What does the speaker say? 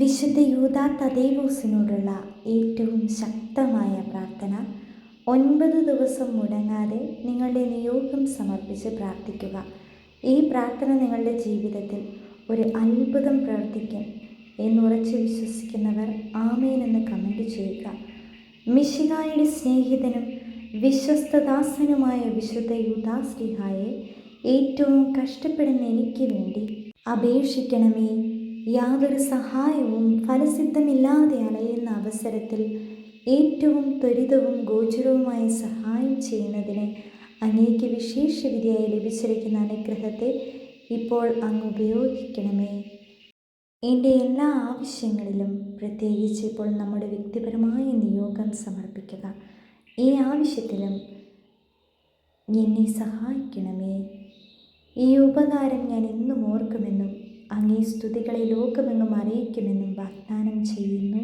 വിശുദ്ധ യൂത തദേവൂസിനോടുള്ള ഏറ്റവും ശക്തമായ പ്രാർത്ഥന ഒൻപത് ദിവസം മുടങ്ങാതെ നിങ്ങളുടെ നിയോഗം സമർപ്പിച്ച് പ്രാർത്ഥിക്കുക. ഈ പ്രാർത്ഥന നിങ്ങളുടെ ജീവിതത്തിൽ ഒരു അത്ഭുതം പ്രവർത്തിക്കും എന്നുറച്ച് വിശ്വസിക്കുന്നവർ ആമേൻ എന്ന് കമന്റ് ചെയ്യുക. മിശിഹായുടെ സ്നേഹിതനും വിശ്വസ്തദാസനുമായ വിശുദ്ധ യൂദാസ്ലിഹായെ ഏറ്റവും കഷ്ടപ്പെടുന്ന എനിക്ക് വേണ്ടി അപേക്ഷിക്കണമേ. യാതൊരു സഹായവും ഫലസിദ്ധമില്ലാതെ അലയുന്ന അവസരത്തിൽ ഏറ്റവും ത്വരിതവും ഗോചരവുമായ സഹായം ചെയ്യുന്നതിന് അങ്ങേക്ക് വിശേഷ വിധിയായി ലഭിച്ചിരിക്കുന്ന അനുഗ്രഹത്തെ ഇപ്പോൾ അങ്ങ് ഉപയോഗിക്കണമേ. എന്റെ എല്ലാ ആവശ്യങ്ങളിലും പ്രത്യേകിച്ച് ഇപ്പോൾ നമ്മുടെ വ്യക്തിപരമായ നിയോഗം സമർപ്പിക്കുക. ഈ ആവശ്യത്തിലും എന്നെ സഹായിക്കണമേ. ഈ ഉപകാരം ഞാൻ എന്നും ഓർക്കുമെന്നും സ്തുതികളെ ലോകമെങ്ങും അറിയിക്കുമെന്നും വാഗ്ദാനം ചെയ്യുന്നു.